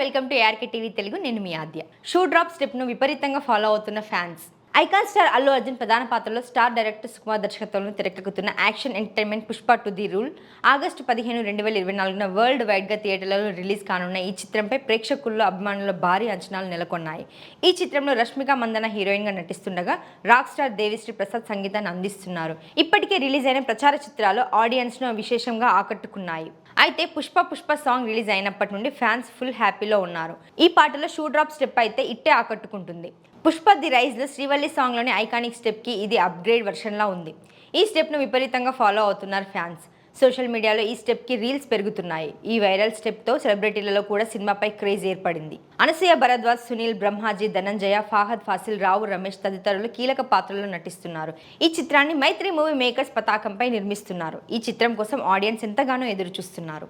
Welcome to ARK TV Telugu. నేను మీ Aadya. Shoe drop స్టెప్ను విపరీతంగా ఫాలో అవుతున్న fans. Icon star Allu Arjun ప్రధాన పాత్రలో స్టార్ డైరెక్టర్ సుకుమార్ దర్శకత్వంలో తెరకెక్కుతున్న action entertainment Pushpa two the rule. August పదిహేను రెండు వేల ఇరవై నాలుగున వరల్డ్ వైడ్గా థియేటర్లలో రిలీజ్ కానున్న ఈ చిత్రంపై ప్రేక్షకుల్లో అభిమానుల భారీ అంచనాలు నెలకొన్నాయి. ఈ చిత్రంలో రష్మిక మందన హీరోయిన్గా నటిస్తుండగా రాక్ స్టార్ దేవిశ్రీ ప్రసాద్ సంగీతాన్ని అందిస్తున్నారు. ఇప్పటికే రిలీజ్ అయిన ప్రచార చిత్రాలు ఆడియన్స్ను విశేషంగా ఆకట్టుకున్నాయి. అయితే పుష్ప పుష్ప సాంగ్ రిలీజ్ అయినప్పటి నుండి ఫ్యాన్స్ ఫుల్ హ్యాపీలో ఉన్నారు. ఈ పాటలో షూ డ్రాప్ స్టెప్ అయితే ఇట్టే ఆకట్టుకుంటుంది. పుష్ప ది రైజ్లో శ్రీవల్లి సాంగ్లోని ఐకానిక్ స్టెప్కి ఇది అప్గ్రేడ్ వెర్షన్లా ఉంది. ఈ స్టెప్ను విపరీతంగా ఫాలో అవుతున్నారు ఫ్యాన్స్. సోషల్ మీడియాలో ఈ స్టెప్కి రీల్స్ పెరుగుతున్నాయి. ఈ వైరల్ స్టెప్తో సెలబ్రిటీలలో కూడా సినిమాపై క్రేజ్ ఏర్పడింది. అనసూయ భరద్వాజ్ సునీల్ బ్రహ్మాజీ ధనంజయ ఫాహద్ ఫాసిల్ రావు రమేష్ తదితరులు కీలక పాత్రల్లో నటిస్తున్నారు. ఈ చిత్రాన్ని మైత్రి మూవీ మేకర్స్ పతాకంపై నిర్మిస్తున్నారు. ఈ చిత్రం కోసం ఆడియన్స్ ఎంతగానో ఎదురు చూస్తున్నారు